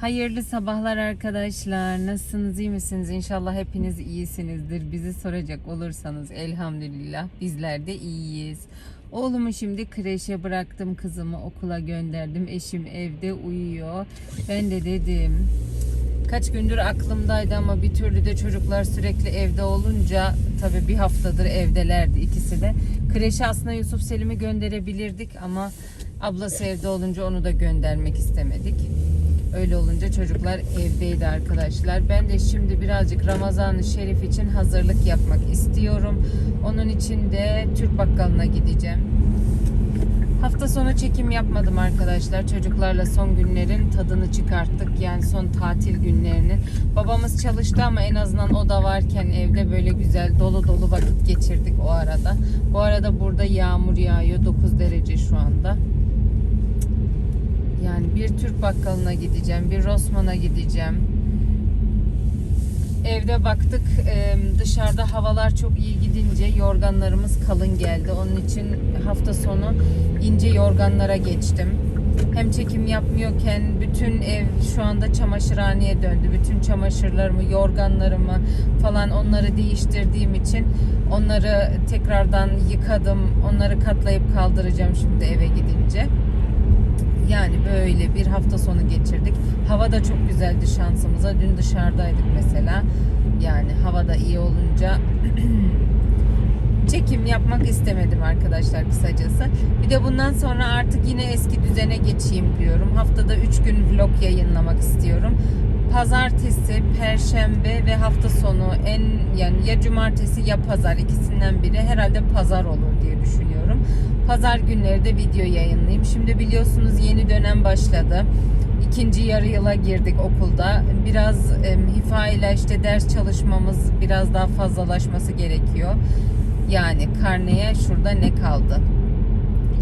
Hayırlı sabahlar arkadaşlar. Nasılsınız? iyi misiniz? İnşallah hepiniz iyisinizdir. Bizi soracak olursanız elhamdülillah bizler de iyiyiz. Oğlumu şimdi kreşe bıraktım. Kızımı okula gönderdim. Eşim evde uyuyor. Ben de dedim kaç gündür aklımdaydı ama bir türlü de çocuklar sürekli evde olunca tabii bir haftadır evdelerdi ikisi de. Kreşe aslında Yusuf Selim'i gönderebilirdik ama ablası evde olunca onu da göndermek istemedik. Öyle olunca çocuklar evdeydi arkadaşlar. Ben de şimdi birazcık Ramazan-ı Şerif için hazırlık yapmak istiyorum. Onun için de Türk bakkalına gideceğim. Hafta sonu çekim yapmadım arkadaşlar. Çocuklarla son günlerin tadını çıkarttık. Yani son tatil günlerinin. Babamız çalıştı ama en azından o da varken evde böyle güzel dolu dolu vakit geçirdik o arada. Bu arada burada yağmur yağıyor. 9 derece şu anda. Yani bir Türk bakkalına gideceğim, bir Rossmann'a gideceğim. Evde baktık dışarıda havalar çok iyi gidince yorganlarımız kalın geldi. Onun için hafta sonu ince yorganlara geçtim. Hem çekim yapmıyorken bütün ev şu anda çamaşırhaneye döndü. Bütün çamaşırlarımı, yorganlarımı falan onları değiştirdiğim için onları tekrardan yıkadım. Onları katlayıp kaldıracağım şimdi eve gidince. Yani böyle bir hafta sonu geçirdik. Hava da çok güzeldi şansımıza. Dün dışarıdaydık mesela. Yani hava da iyi olunca çekim yapmak istemedim arkadaşlar kısacası. Bir de bundan sonra artık yine eski düzene geçeyim diyorum. Haftada 3 gün vlog yayınlamak istiyorum. Pazartesi, perşembe ve hafta sonu en yani ya cumartesi ya pazar ikisinden biri herhalde pazar olur diye düşünüyorum. Pazar günleri de video yayınlayayım. Şimdi biliyorsunuz yeni dönem başladı. İkinci yarı yıla girdik okulda. Biraz e, hifa ile işte ders çalışmamız biraz daha fazlalaşması gerekiyor. Yani karneye şurada ne kaldı?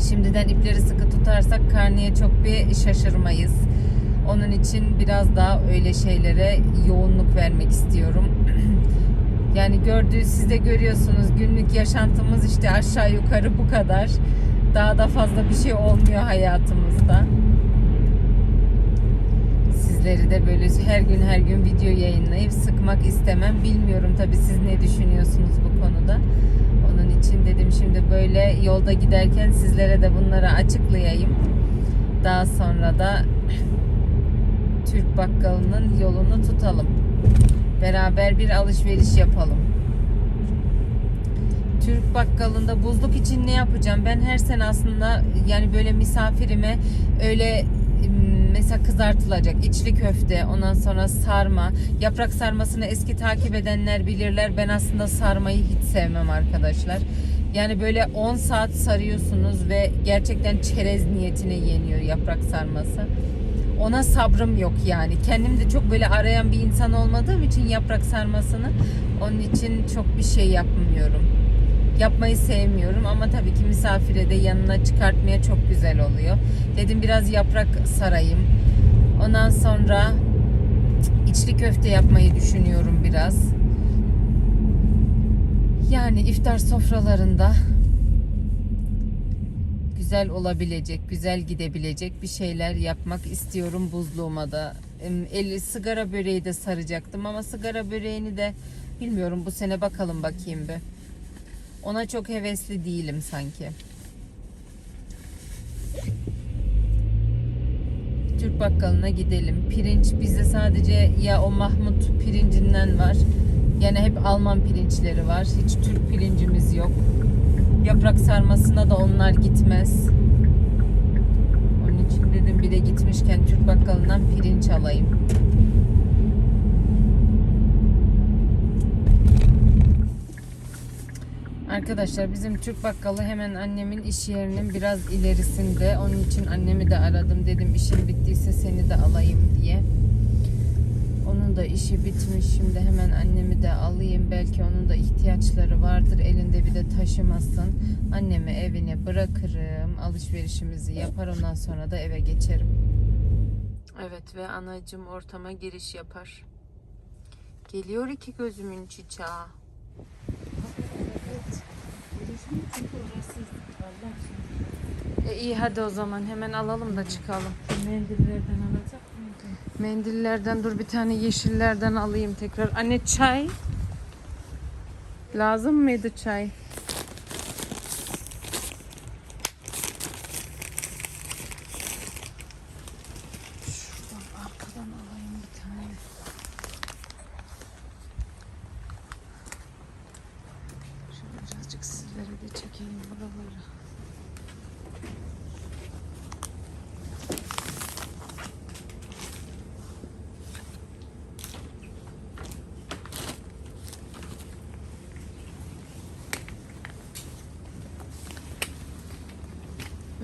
Şimdiden ipleri sıkı tutarsak karneye çok bir şaşırmayız. Onun için biraz daha öyle şeylere yoğunluk vermek istiyorum. yani gördüğü siz de görüyorsunuz günlük yaşantımız işte aşağı yukarı bu kadar. Daha da fazla bir şey olmuyor hayatımızda. Sizleri de böyle her gün her gün video yayınlayıp sıkmak istemem. Bilmiyorum tabii siz ne düşünüyorsunuz bu konuda. Onun için dedim şimdi böyle yolda giderken sizlere de bunları açıklayayım. Daha sonra da Türk bakkalının yolunu tutalım. Beraber bir alışveriş yapalım. Türk bakkalında buzluk için ne yapacağım? Ben her sene aslında yani böyle misafirime öyle mesela kızartılacak içli köfte, ondan sonra sarma. Yaprak sarmasını eski takip edenler bilirler. Ben aslında sarmayı hiç sevmem arkadaşlar. Yani böyle 10 saat sarıyorsunuz ve gerçekten çerez niyetine yeniyor yaprak sarması. Ona sabrım yok yani. Kendim de çok böyle arayan bir insan olmadığım için yaprak sarmasını onun için çok bir şey yapmıyorum. Yapmayı sevmiyorum ama tabii ki misafire de yanına çıkartmaya çok güzel oluyor. Dedim biraz yaprak sarayım. Ondan sonra içli köfte yapmayı düşünüyorum biraz. Yani iftar sofralarında güzel olabilecek, güzel gidebilecek bir şeyler yapmak istiyorum buzluğuma da. El sigara böreği de saracaktım ama sigara böreğini de bilmiyorum bu sene bakalım bakayım bir. Ona çok hevesli değilim sanki. Türk bakkalına gidelim. Pirinç bizde sadece ya o Mahmut pirincinden var. Yani hep Alman pirinçleri var. Hiç Türk pirincimiz yok. Yaprak sarmasına da onlar gitmez. Onun için dedim bir de gitmişken Türk bakkalından pirinç alayım. Arkadaşlar bizim Türk bakkalı hemen annemin iş yerinin biraz ilerisinde. Onun için annemi de aradım. Dedim işin bittiyse seni de alayım diye. Onun da işi bitmiş. Şimdi hemen annemi de alayım. Belki onun da ihtiyaçları vardır. Elinde bir de taşımasın. Annemi evine bırakırım. Alışverişimizi yapar. Ondan sonra da eve geçerim. Evet ve anacım ortama giriş yapar. Geliyor iki gözümün çiçeği. E iyi hadi o zaman hemen alalım da çıkalım. Mendillerden alacak mıyım? Mendillerden dur bir tane yeşillerden alayım tekrar. Anne çay. Lazım mıydı çay? Şuradan arkadan alayım bir tane. Şöyle birazcık sizlere de çekeyim buraları.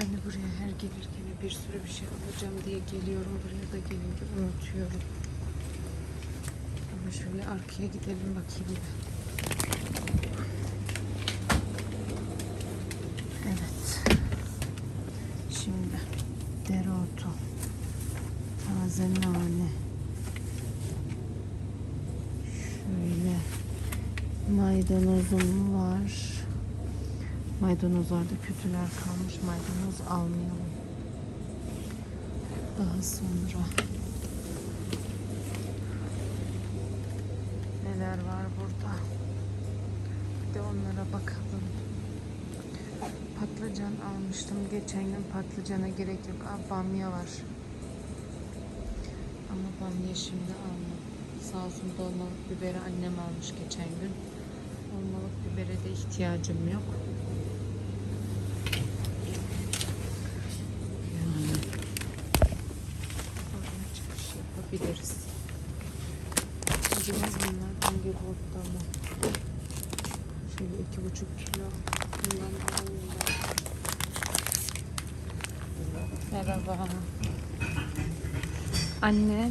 Ben de buraya her gelirken bir sürü bir şey alacağım diye geliyorum. Buraya da gelince unutuyorum. Ama şöyle arkaya gidelim bakayım bir. Evet. Şimdi dereotu, taze nane, şöyle maydanozum var. Maydanozlarda kötüler kalmış. Maydanoz almayalım. Daha sonra neler var burada? Bir de onlara bakalım. Patlıcan almıştım. Geçen gün patlıcana gerek yok. Aa, bamya var. Ama bamya şimdi almam. Sağ dolmalık biberi annem almış geçen gün. Dolmalık bibere de ihtiyacım yok. Yani orada çarşı yapabiliriz. Acımaz bunlar hangi boyutta mı? Şöyle iki buçuk kilo. Bundan da alayım ben. Merhaba. Anne.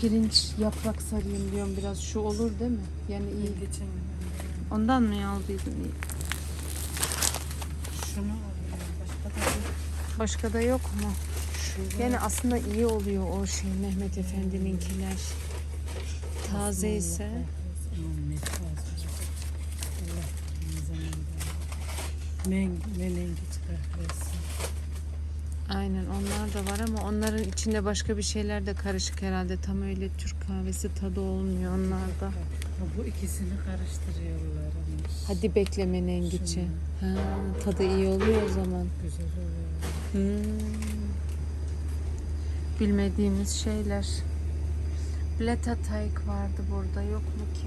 Pirinç yaprak sarayım diyorum biraz. Şu olur değil mi? Yani iyi. Geçen gün Ondan mı aldıydın? İyi. şunu alıyorum. Başka da yok. Başka da yok mu? Yani aslında iyi oluyor o şey Mehmet Efendi'ninkiler. Taze ise Men, menengiç kahvesi. aynen onlar da var ama onların içinde başka bir şeyler de karışık herhalde. Tam öyle Türk kahvesi tadı olmuyor onlarda. Bu ikisini karıştırıyorlarmış. Hadi bekle menengiçi. Ha, tadı iyi oluyor o zaman. Güzel oluyor. Hmm. Bilmediğimiz şeyler. Bleta Teig vardı burada yok mu ki?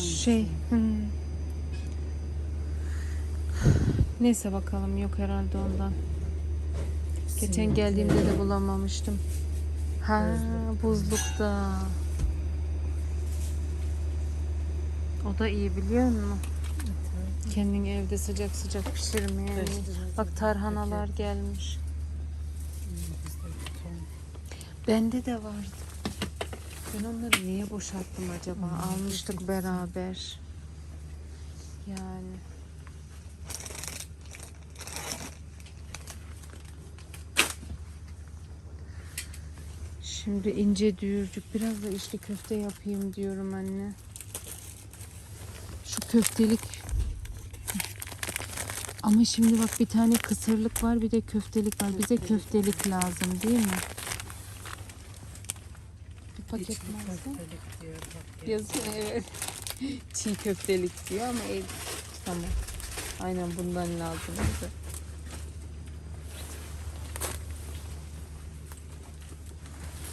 Şey. hmm. Neyse bakalım yok herhalde ondan. Geçen geldiğimde de bulamamıştım. Ha buzlukta. O da iyi biliyor musun? Kendin evde sıcak sıcak pişirmeye. Lira Bak tarhanalar gelmiş. Bende de vardı. Ben onları niye boşalttım acaba? Hmm, Almıştık beraber. Yani. Şimdi ince düğürcük biraz da içli köfte yapayım diyorum anne. Şu köftelik ama şimdi bak bir tane kısırlık var bir de köftelik var. Bize köftelik lazım değil mi? Bir paket İçli malzeme. köftelik diyor bak. Yazıyor evet. Çiğ köftelik diyor ama ev tamam. Aynen bundan lazım bize.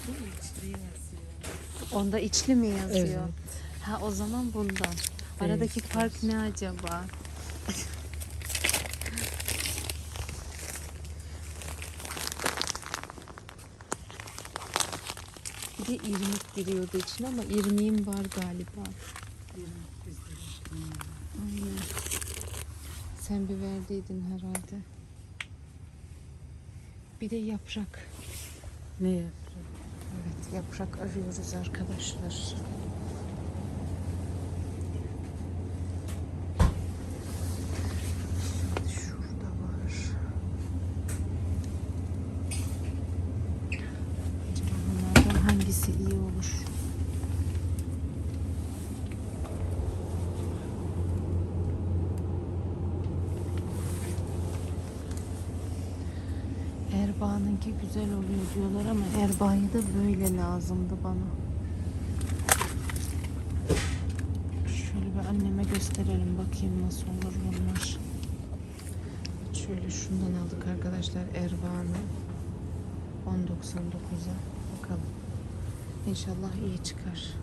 Bu içli yazıyor. Onda içli mi yazıyor? Evet. Ha o zaman bundan. Aradaki fark ne acaba? Bir de irmik giriyordu içine ama irmiğim var galiba. İrmik bizde. Aynen. Sen bir verdiydin herhalde. Bir de yaprak. Ne yapıyor? Evet yaprak arıyoruz arkadaşlar. Şurada var. Acaba bunlardan hangisi iyi olur? Erbağ'ınki güzel oluyor diyorlar ama Erbağ'ı da böyle lazımdı bana. Şöyle bir anneme gösterelim bakayım nasıl olur bunlar. Şöyle şundan aldık arkadaşlar Erbağ'ını. 10.99'a bakalım. İnşallah iyi çıkar.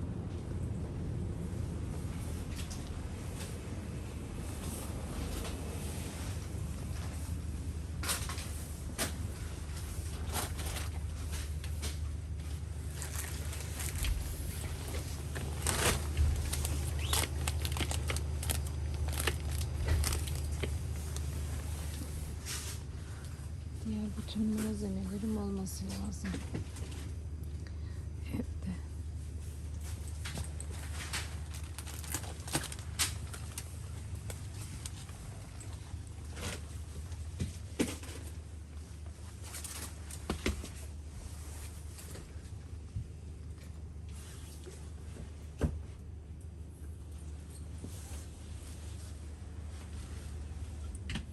Diğer bütün malzemelerim olması lazım. Evde.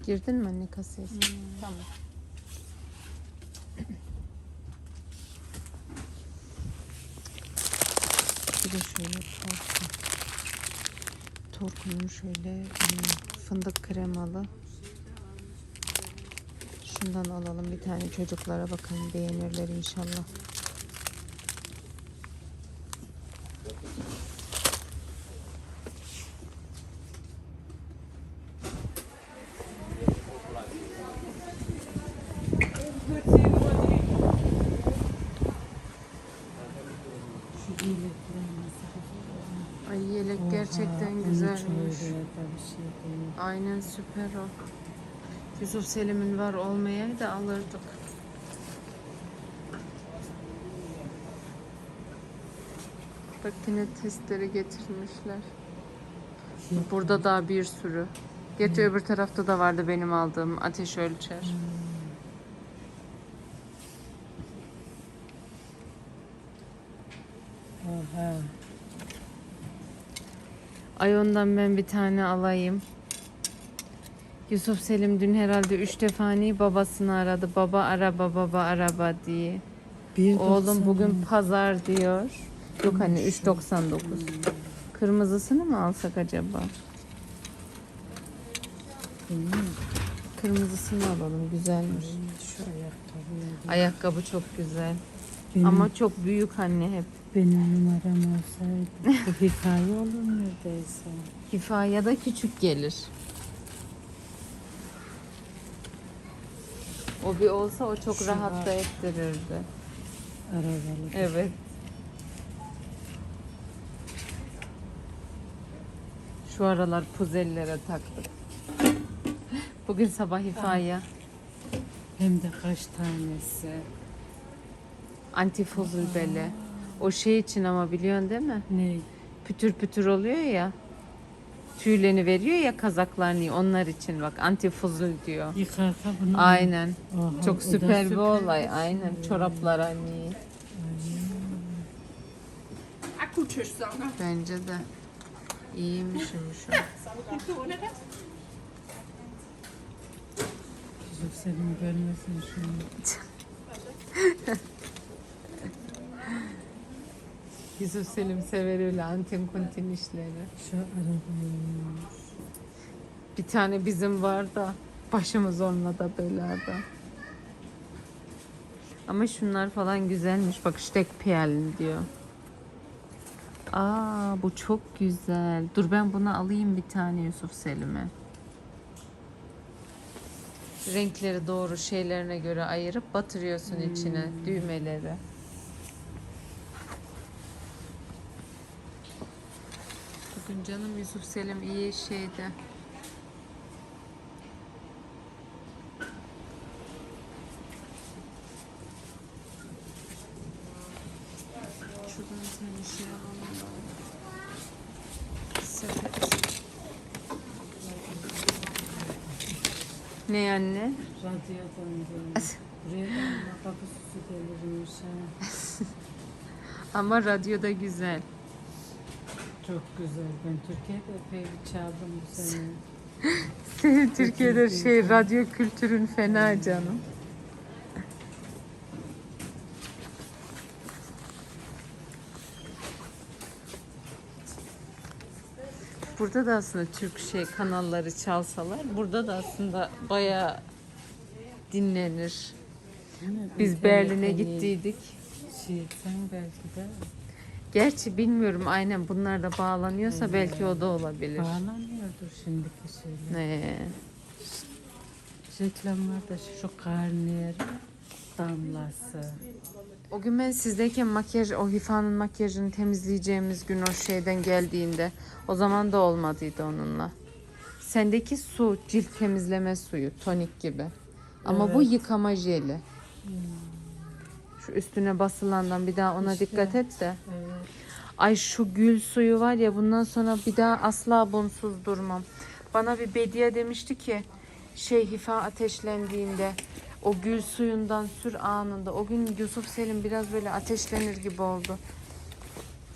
Girdin mi anne kasaya? Tamam. Bir de şöyle torku. Torkunun şöyle hmm, fındık kremalı. Şundan alalım bir tane çocuklara bakalım beğenirler inşallah. Şu iyilikler nasıl? Ay yelek gerçekten Oha, güzelmiş. 13 euroya da bir şey değil. Aynen süper o. Yusuf Selim'in var olmayaydı alırdık. Bak yine testleri getirmişler. Burada daha bir sürü. Geç öbür tarafta da vardı benim aldığım ateş ölçer. Oha. Ay ondan ben bir tane alayım. Yusuf Selim dün herhalde üç defani babasını aradı. Baba araba baba araba diye. Bir Oğlum doksan. bugün pazar diyor. Yok hani 3.99. Kırmızısını mı alsak acaba? Kırmızısını alalım güzelmiş. Şu ayakkabı. Ayakkabı çok güzel. Benim, Ama çok büyük anne hep. Benim numaram olsaydı bu hikaye olur neredeyse. Kifaya da küçük gelir. O bir olsa o çok Şu rahat var. da ettirirdi. Arabalı. Evet. Şu aralar puzellere taktık. Bugün sabah hifaya Hem de kaç tanesi. antifuzul bele. O şey için ama biliyorsun değil mi? Ne? Pütür pütür oluyor ya. Tüylerini veriyor ya kazaklarını onlar için bak antifuzul diyor. Yıkarsa bunu. Aynen. Oha, Çok süper bir süper olay. bir şey. Aynen. Çoraplar hani. Bence de. İyiymişim şu. Yusuf senin görmesin şunu. Yusuf Selim sever öyle antin kuntin işleri. Şu arabayı. Bir tane bizim var da başımız onunla da belada. Ama şunlar falan güzelmiş. Bak stek piyalin diyor. Aa bu çok güzel. Dur ben bunu alayım bir tane Yusuf Selim'e. Renkleri doğru şeylerine göre ayırıp batırıyorsun içine düğmeleri. Bugün canım Yusuf Selim iyi şeyde. Şuradan bir şey. Ne anne? Radyodan. Buraya kapı süsü gelirmiş ha. Ama radyoda güzel. Çok güzel. Ben Türkiye'de epey bir çaldım bu sene. Senin Türkiye'de şey radyo kültürün fena canım. Burada da aslında Türk şey kanalları çalsalar burada da aslında bayağı dinlenir. Biz Berlin'e gittiydik. Şey, sen belki de Gerçi bilmiyorum aynen bunlar da bağlanıyorsa belki o da olabilir. bağlanıyordur şimdiki şeyler. Ee, Reklamlarda şu karnıyarı damlası. o gün ben sizdeyken makyaj, o Hifa'nın makyajını temizleyeceğimiz gün o şeyden geldiğinde o zaman da olmadıydı onunla. Sendeki su cilt temizleme suyu tonik gibi. Ama bu Evet. yıkama jeli. Şu üstüne basılandan bir daha ona İşte. dikkat et de. Evet. Ay şu gül suyu var ya bundan sonra bir daha asla bunsuz durmam. Bana bir Bediye demişti ki şey hifa ateşlendiğinde o gül suyundan sür anında. O gün Yusuf Selim biraz böyle ateşlenir gibi oldu.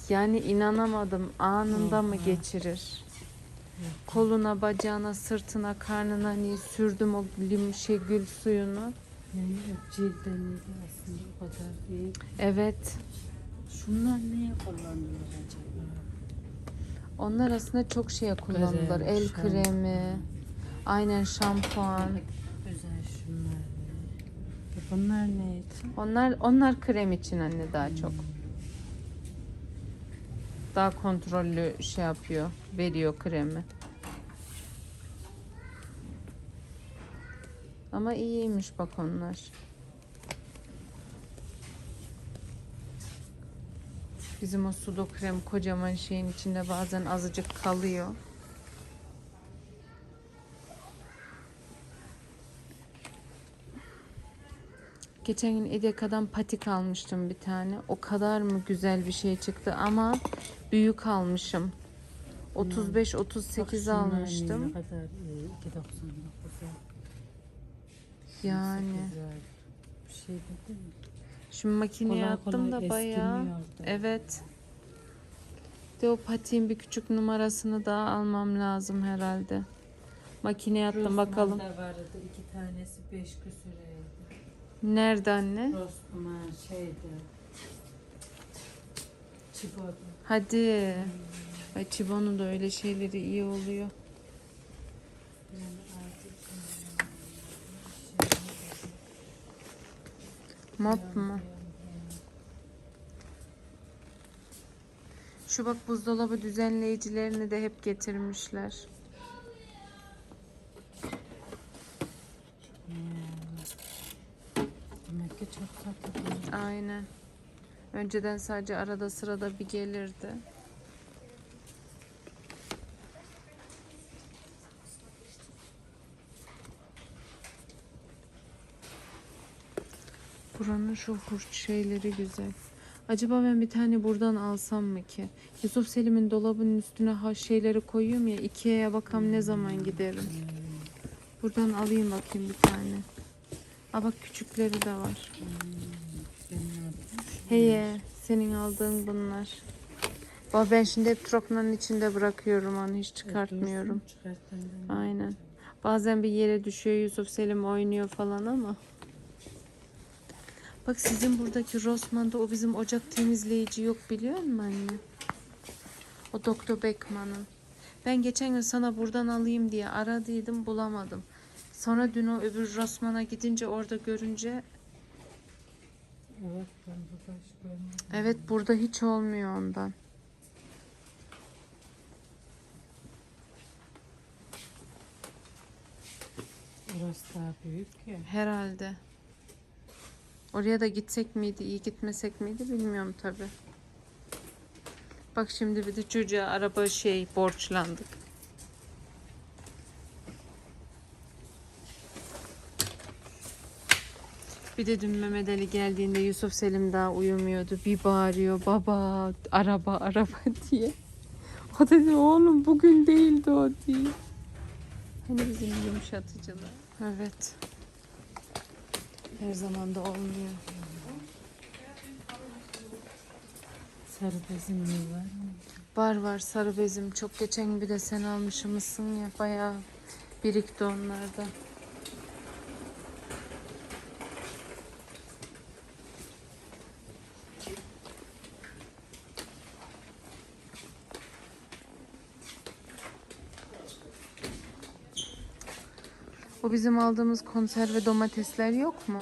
Yani inanamadım anında mı geçirir? Koluna, bacağına, sırtına, karnına hani sürdüm o lim şey gül suyunu. Yani cilden aslında o kadar değil. Evet. Şunlar neye kullanılır acaba? Onlar aslında çok şeye kullanılır. Krem, El şampuan. kremi, aynen şampuan. Güzel şunlar. E Bunlar ne için? Onlar onlar krem için anne daha çok. Daha kontrollü şey yapıyor, veriyor kremi. Ama iyiymiş bak onlar. Bizim o sudo krem kocaman şeyin içinde bazen azıcık kalıyor. Geçen gün Edeka'dan patik almıştım bir tane. O kadar mı güzel bir şey çıktı ama büyük almışım. 35 Bak 38 şunlar almıştım. 2.99'a. Yani. Bir şey dedi mi? Şimdi makineye Kolay attım kolay da bayağı. Evet. De o patiğin bir küçük numarasını daha almam lazım herhalde. Makineye attım bakalım. Rosman'da vardı. iki tanesi 5 küsüreydi. Nerede anne? Rosman şeydi. Çibo'da. Hadi. Ay Çibo'nun da öyle şeyleri iyi oluyor. Yani artık Mop mu? Şu bak buzdolabı düzenleyicilerini de hep getirmişler. demek ki çok satılıyor. Aynen. Önceden sadece arada sırada bir gelirdi. Buranın şu şeyleri güzel. Acaba ben bir tane buradan alsam mı ki? Yusuf Selim'in dolabının üstüne ha şeyleri koyuyorum ya. Ikea'ya bakalım ne zaman giderim. Buradan alayım bakayım bir tane. Aa bak küçükleri de var. Heye, senin aldığın bunlar. Bak ben şimdi hep trokmanın içinde bırakıyorum onu hiç çıkartmıyorum. Aynen. Bazen bir yere düşüyor Yusuf Selim oynuyor falan ama. Bak sizin buradaki Rossmann'da o bizim ocak temizleyici yok biliyor musun anne? O Doktor Beckman'ın. Ben geçen gün sana buradan alayım diye aradıydım bulamadım. Sonra dün o öbür Rossmann'a gidince orada görünce Evet ben burada hiç görmedim. evet burada hiç olmuyor ondan. Orası daha büyük ya. Herhalde. Oraya da gitsek miydi, iyi gitmesek miydi bilmiyorum tabi. Bak şimdi bir de çocuğa araba şey borçlandık. Bir de dün Mehmet Ali geldiğinde Yusuf Selim daha uyumuyordu. Bir bağırıyor baba araba araba diye. O dedi oğlum bugün değildi o diye. Hani bizim yumuşatıcılar. Evet. Her zaman da olmuyor. Sarı bezim mi var? Var var sarı bezim. Çok geçen bir de sen almışımısın ya. Bayağı birikti onlarda. O bizim aldığımız konserve domatesler yok mu?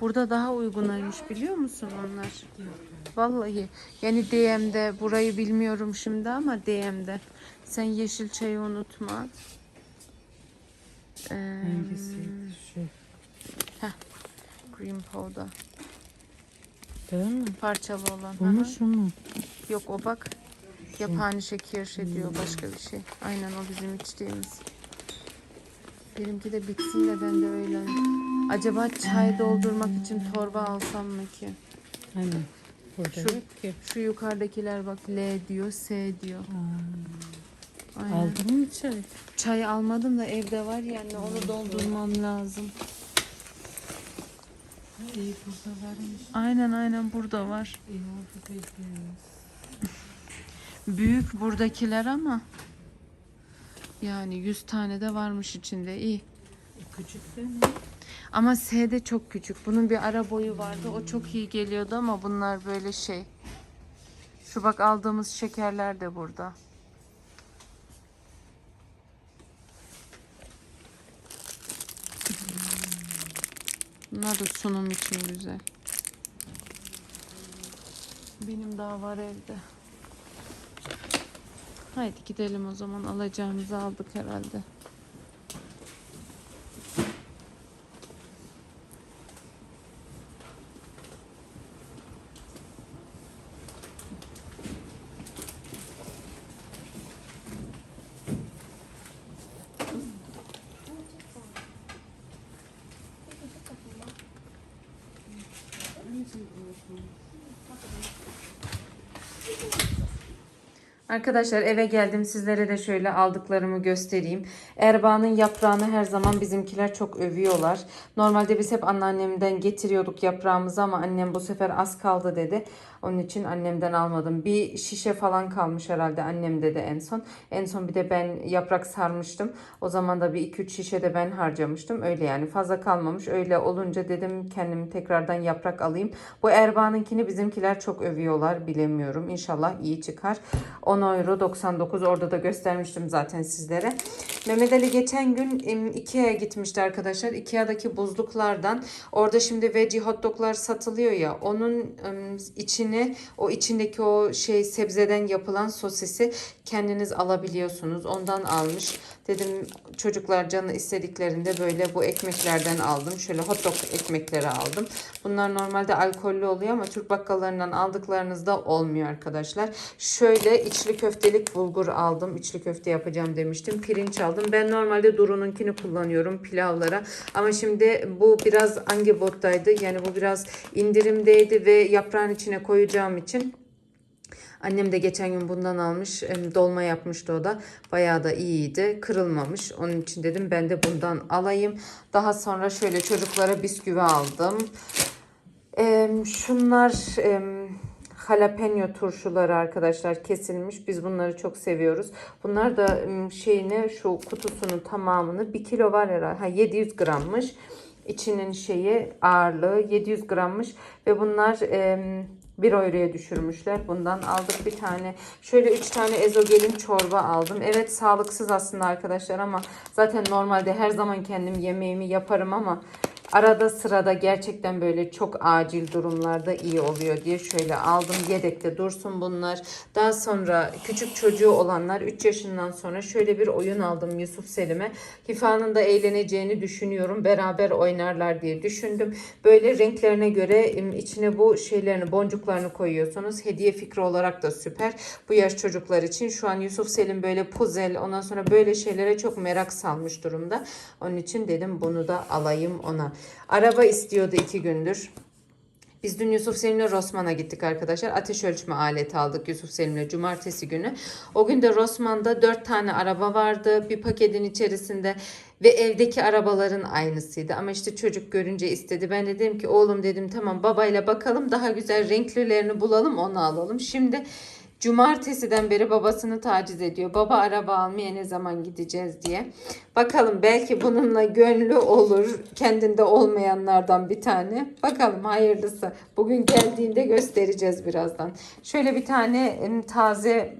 Burada daha uygunaymış biliyor musun onlar? Vallahi yani DM'de burayı bilmiyorum şimdi ama DM'de. Sen yeşil çayı unutma. Ee, Hangisi? Şu. green powder. Değil mi? Parçalı olan. Bu mu şu mu? Yok o bak. Yapani şeker şey diyor başka bir şey. Aynen o bizim içtiğimiz. Benimki de bitsin de ben de öyle. Acaba çay doldurmak için torba alsam mı ki? Burada Şu- yok ki. Şu yukarıdakiler bak L diyor, S diyor. Aa, Aynen. aldın mı çay? Çay almadım da evde var yani onu doldurmam lazım. İyi burada varmış. Aynen aynen burada var. İyi oldu bekliyoruz. Büyük buradakiler ama yani 100 tane de varmış içinde iyi. E, küçük değil mi? Ama S de çok küçük. Bunun bir ara boyu vardı. O çok iyi geliyordu ama bunlar böyle şey. Şu bak aldığımız şekerler de burada. Bunlar da sunum için güzel. Benim daha var evde. Haydi gidelim o zaman. Alacağımızı aldık herhalde. Arkadaşlar eve geldim sizlere de şöyle aldıklarımı göstereyim. Erban'ın yaprağını her zaman bizimkiler çok övüyorlar. Normalde biz hep anneannemden getiriyorduk yaprağımızı ama annem bu sefer az kaldı dedi. Onun için annemden almadım. Bir şişe falan kalmış herhalde annemde de en son. En son bir de ben yaprak sarmıştım. O zaman da bir 2-3 şişe de ben harcamıştım. Öyle yani fazla kalmamış. Öyle olunca dedim kendimi tekrardan yaprak alayım. Bu Erban'ınkini bizimkiler çok övüyorlar. Bilemiyorum. İnşallah iyi çıkar. Onu euro.99 orada da göstermiştim zaten sizlere. Mehmet Ali geçen gün Ikea'ya gitmişti arkadaşlar. Ikea'daki buzluklardan orada şimdi veggie hot doglar satılıyor ya onun içine o içindeki o şey sebzeden yapılan sosisi kendiniz alabiliyorsunuz. Ondan almış. Dedim çocuklar canı istediklerinde böyle bu ekmeklerden aldım. Şöyle hot dog ekmekleri aldım. Bunlar normalde alkollü oluyor ama Türk bakkallarından aldıklarınızda olmuyor arkadaşlar. Şöyle içli köftelik bulgur aldım. İçli köfte yapacağım demiştim. Pirinç aldım. Ben normalde Duru'nunkini kullanıyorum pilavlara. Ama şimdi bu biraz Angebot'taydı. Yani bu biraz indirimdeydi ve yaprağın içine koyacağım için Annem de geçen gün bundan almış. Dolma yapmıştı o da. Bayağı da iyiydi. Kırılmamış. Onun için dedim ben de bundan alayım. Daha sonra şöyle çocuklara bisküvi aldım. Şunlar jalapeno turşuları arkadaşlar kesilmiş. Biz bunları çok seviyoruz. Bunlar da em, şeyini şu kutusunun tamamını 1 kilo var herhalde. Ha, 700 grammış. İçinin şeyi ağırlığı 700 grammış ve bunlar em, 1 euroya düşürmüşler. Bundan aldık bir tane. Şöyle 3 tane ezogelin çorba aldım. Evet sağlıksız aslında arkadaşlar ama zaten normalde her zaman kendim yemeğimi yaparım ama arada sırada gerçekten böyle çok acil durumlarda iyi oluyor diye şöyle aldım. Yedekte dursun bunlar. Daha sonra küçük çocuğu olanlar 3 yaşından sonra şöyle bir oyun aldım Yusuf Selim'e. Hifa'nın da eğleneceğini düşünüyorum. Beraber oynarlar diye düşündüm. Böyle renklerine göre içine bu şeylerini boncuklarını koyuyorsunuz. Hediye fikri olarak da süper. Bu yaş çocuklar için şu an Yusuf Selim böyle puzzle ondan sonra böyle şeylere çok merak salmış durumda. Onun için dedim bunu da alayım ona. Araba istiyordu iki gündür. Biz dün Yusuf Selim'le Rosman'a gittik arkadaşlar. Ateş ölçme aleti aldık Yusuf Selim'le cumartesi günü. O gün de Rosman'da dört tane araba vardı. Bir paketin içerisinde ve evdeki arabaların aynısıydı. Ama işte çocuk görünce istedi. Ben de dedim ki oğlum dedim tamam babayla bakalım daha güzel renklilerini bulalım onu alalım. Şimdi Cumartesiden beri babasını taciz ediyor. Baba araba almaya ne zaman gideceğiz diye. Bakalım belki bununla gönlü olur. Kendinde olmayanlardan bir tane. Bakalım hayırlısı. Bugün geldiğinde göstereceğiz birazdan. Şöyle bir tane taze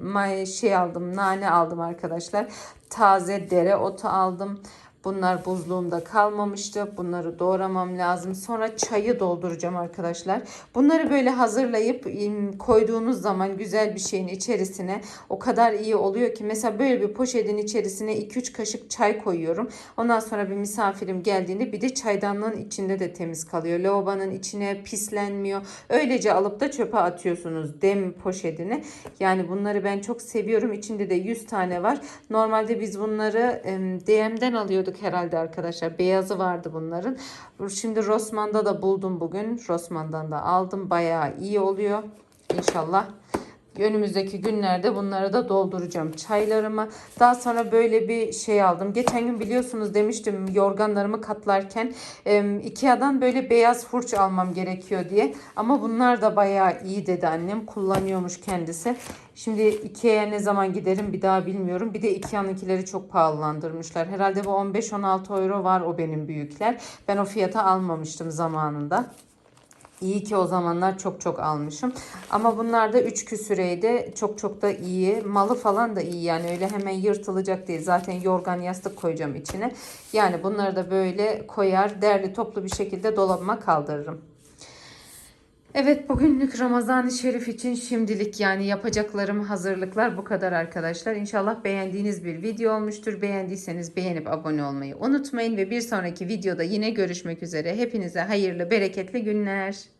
şey aldım. Nane aldım arkadaşlar. Taze dereotu aldım. Bunlar buzluğumda kalmamıştı. Bunları doğramam lazım. Sonra çayı dolduracağım arkadaşlar. Bunları böyle hazırlayıp koyduğunuz zaman güzel bir şeyin içerisine o kadar iyi oluyor ki mesela böyle bir poşetin içerisine 2-3 kaşık çay koyuyorum. Ondan sonra bir misafirim geldiğinde bir de çaydanlığın içinde de temiz kalıyor. Lavabonun içine pislenmiyor. Öylece alıp da çöpe atıyorsunuz dem poşetini. Yani bunları ben çok seviyorum. İçinde de 100 tane var. Normalde biz bunları DM'den alıyorduk herhalde arkadaşlar. Beyazı vardı bunların. Şimdi Rossmann'da da buldum bugün. Rossmann'dan da aldım. Bayağı iyi oluyor. İnşallah önümüzdeki günlerde bunları da dolduracağım çaylarımı. Daha sonra böyle bir şey aldım. Geçen gün biliyorsunuz demiştim yorganlarımı katlarken em, Ikea'dan böyle beyaz fırç almam gerekiyor diye. Ama bunlar da bayağı iyi dedi annem. Kullanıyormuş kendisi. Şimdi Ikea'ya ne zaman giderim bir daha bilmiyorum. Bir de Ikea'nınkileri çok pahalandırmışlar. Herhalde bu 15-16 euro var o benim büyükler. Ben o fiyata almamıştım zamanında. İyi ki o zamanlar çok çok almışım. Ama bunlar da 3 küsüreydi. Çok çok da iyi. Malı falan da iyi yani öyle hemen yırtılacak değil. Zaten yorgan yastık koyacağım içine. Yani bunları da böyle koyar derli toplu bir şekilde dolabıma kaldırırım. Evet bugünlük Ramazan-ı Şerif için şimdilik yani yapacaklarım hazırlıklar bu kadar arkadaşlar. İnşallah beğendiğiniz bir video olmuştur. Beğendiyseniz beğenip abone olmayı unutmayın ve bir sonraki videoda yine görüşmek üzere. Hepinize hayırlı bereketli günler.